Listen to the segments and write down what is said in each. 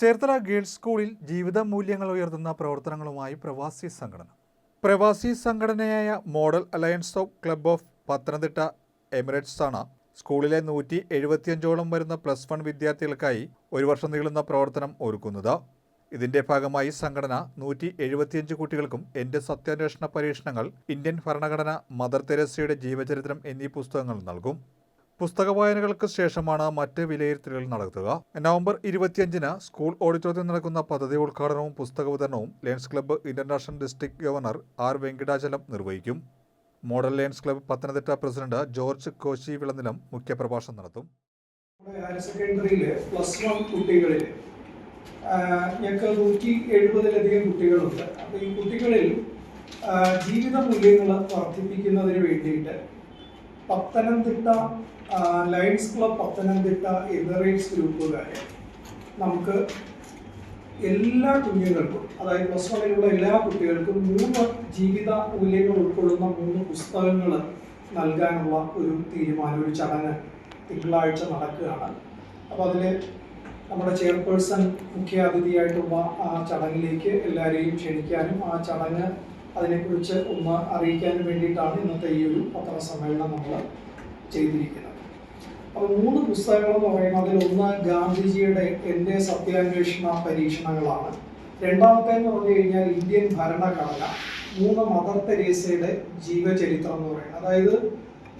Cherthala girls സ്കൂളിൽ ജീവിത മൂല്യങ്ങൾ ഉയർത്തുന്ന പ്രവർത്തനങ്ങളുമായി പ്രവാസി സംഘടന. പ്രവാസി സംഘടനയായ model alliance of club of Pathanamthitta emirates സ്കൂളിലെ നൂറ്റി എഴുപത്തിയഞ്ചോളം വരുന്ന പ്ലസ് വൺ വിദ്യാർത്ഥികൾക്കായി ഒരു വർഷം നീളുന്ന പ്രവർത്തനം ഒരുക്കുന്നത്. ഇതിന്റെ ഭാഗമായി സംഘടന നൂറ്റി എഴുപത്തിയഞ്ച് കുട്ടികൾക്കും എന്റെ സത്യാന്വേഷണ പരീക്ഷണങ്ങൾ ഇന്ത്യൻ ഭരണഘടന മദർ തെരേസയുടെ ജീവചരിത്രം എന്നീ പുസ്തകങ്ങൾ നൽകും. പുസ്തക വായനകൾക്ക് ശേഷമാണ് മറ്റ് വിലയിരുത്തലുകൾ നടത്തുക നവംബർ ഇരുപത്തിയഞ്ചിന് സ്കൂൾ ഓഡിറ്റോറിയത്തിൽ നടക്കുന്ന പദ്ധതി ഉദ്ഘാടനവും പുസ്തക വിതരണവും lions club international district governor R Venkatachalam നിർവഹിക്കും. Model lions club Pathanamthitta president George Koshy Vilanilam മുഖ്യപ്രഭാഷണം നടത്തും. പ്ലസ് ഞങ്ങൾക്ക് നൂറ്റി എഴുപതിലധികം കുട്ടികളുണ്ട്. അപ്പോൾ ഈ കുട്ടികളിൽ ജീവിത മൂല്യങ്ങൾ വർദ്ധിപ്പിക്കുന്നതിന് വേണ്ടിയിട്ട് Pathanamthitta lions club Pathanamthitta emirates ഗ്രൂപ്പുകാരെ നമുക്ക് എല്ലാ കുഞ്ഞുങ്ങൾക്കും അതായത് പ്ലസ് വണ്ണിലുള്ള എല്ലാ കുട്ടികൾക്കും മൂന്ന് ജീവിത മൂല്യങ്ങൾ ഉൾക്കൊള്ളുന്ന മൂന്ന് പുസ്തകങ്ങൾ നൽകാനുള്ള ഒരു തീരുമാനം ഒരു ചടങ്ങ് തിങ്കളാഴ്ച നടക്കുകയാണ്. അപ്പോൾ അതിൽ നമ്മുടെ ചെയർപേഴ്സൺ മുഖ്യാതിഥിയായിട്ടുള്ള ആ ചടങ്ങിലേക്ക് എല്ലാവരെയും ക്ഷണിക്കാനും ആ ചടങ്ങ് അതിനെക്കുറിച്ച് ഒന്ന് അറിയിക്കാൻ വേണ്ടിയിട്ടാണ് ഇന്നത്തെ ഈ ഒരു പത്രസമ്മേളനം നമ്മൾ ചെയ്തിരിക്കുന്നത്. അപ്പോൾ മൂന്ന് പുസ്തകങ്ങൾ എന്ന് അതിൽ ഒന്ന് ഗാന്ധിജിയുടെ എന്റെ സത്യാന്വേഷണ പരീക്ഷണങ്ങളാണ്. രണ്ടാമത്തെ എന്ന് പറഞ്ഞു കഴിഞ്ഞാൽ ഇന്ത്യൻ ഭരണഘടന മൂന്ന് മദർ തെരേസയുടെ ജീവചരിത്രം എന്ന് പറയുന്നത്. അതായത്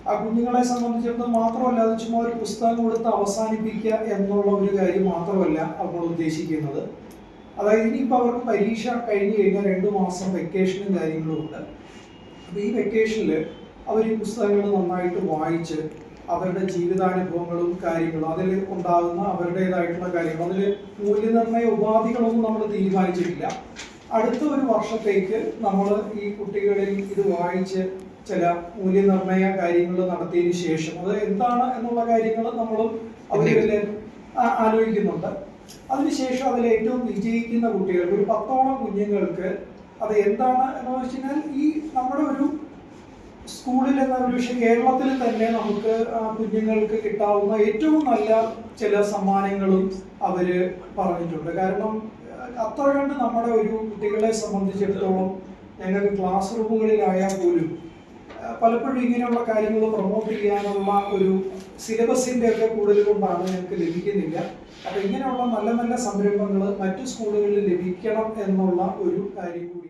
ആ കുഞ്ഞുങ്ങളെ സംബന്ധിച്ചിടത്തോളം മാത്രമല്ല അത് ചുമ്മാ ഒരു പുസ്തകം കൊടുത്ത് അവസാനിപ്പിക്കുക എന്നുള്ള ഒരു കാര്യം മാത്രമല്ല നമ്മൾ ഉദ്ദേശിക്കുന്നത്. അതായത് ഇനിയിപ്പോൾ അവർക്ക് പരീക്ഷ കഴിഞ്ഞ് കഴിഞ്ഞാൽ രണ്ട് മാസം വെക്കേഷനും കാര്യങ്ങളും ഉണ്ട്. അപ്പോൾ ഈ വെക്കേഷനിൽ അവർ ഈ പുസ്തകങ്ങൾ നന്നായിട്ട് വായിച്ച് അവരുടെ ജീവിതാനുഭവങ്ങളും കാര്യങ്ങളും അതിൽ ഉണ്ടാകുന്ന അവരുടേതായിട്ടുള്ള കാര്യങ്ങൾ അതിൽ മൂല്യനിർണയ ഉപാധികളൊന്നും നമ്മൾ തീരുമാനിച്ചിട്ടില്ല. അടുത്ത ഒരു വർഷത്തേക്ക് നമ്മൾ ഈ കുട്ടികളിൽ ഇത് വായിച്ച് ചില മൂല്യനിർണയ കാര്യങ്ങൾ നടത്തിയതിനു ശേഷം അത് എന്താണ് എന്നുള്ള കാര്യങ്ങൾ നമ്മൾ അവരിൽ ആലോചിക്കുന്നുണ്ട്. അതിനുശേഷം അതിൽ ഏറ്റവും വിജയിക്കുന്ന കുട്ടികൾക്ക് ഒരു പത്തോളം കുഞ്ഞുങ്ങൾക്ക് അത് എന്താണ് എന്ന് വെച്ച് കഴിഞ്ഞാൽ ഈ നമ്മുടെ ഒരു സ്കൂളിൽ എന്ന ഒരു പക്ഷേ കേരളത്തിൽ തന്നെ നമുക്ക് കുഞ്ഞുങ്ങൾക്ക് കിട്ടാവുന്ന ഏറ്റവും നല്ല ചില സമ്മാനങ്ങളും അവർ പറഞ്ഞിട്ടുണ്ട്. കാരണം അത്ര കണ്ട് നമ്മുടെ ഒരു കുട്ടികളെ സംബന്ധിച്ചിടത്തോളം ഞങ്ങൾക്ക് ക്ലാസ് റൂമുകളിലായാൽ പോലും പലപ്പോഴും ഇങ്ങനെയുള്ള കാര്യങ്ങൾ പ്രൊമോട്ട് ചെയ്യാനുള്ള ഒരു സിലബസിന്റെ ഒക്കെ കൂടുതൽ കൊണ്ടാണ് ഞങ്ങൾക്ക് ലഭിക്കുന്നില്ല. അപ്പൊ ഇങ്ങനെയുള്ള നല്ല നല്ല സംരംഭങ്ങൾ മറ്റു സ്കൂളുകളിൽ ലഭിക്കണം എന്നുള്ള ഒരു കാര്യം കൂടി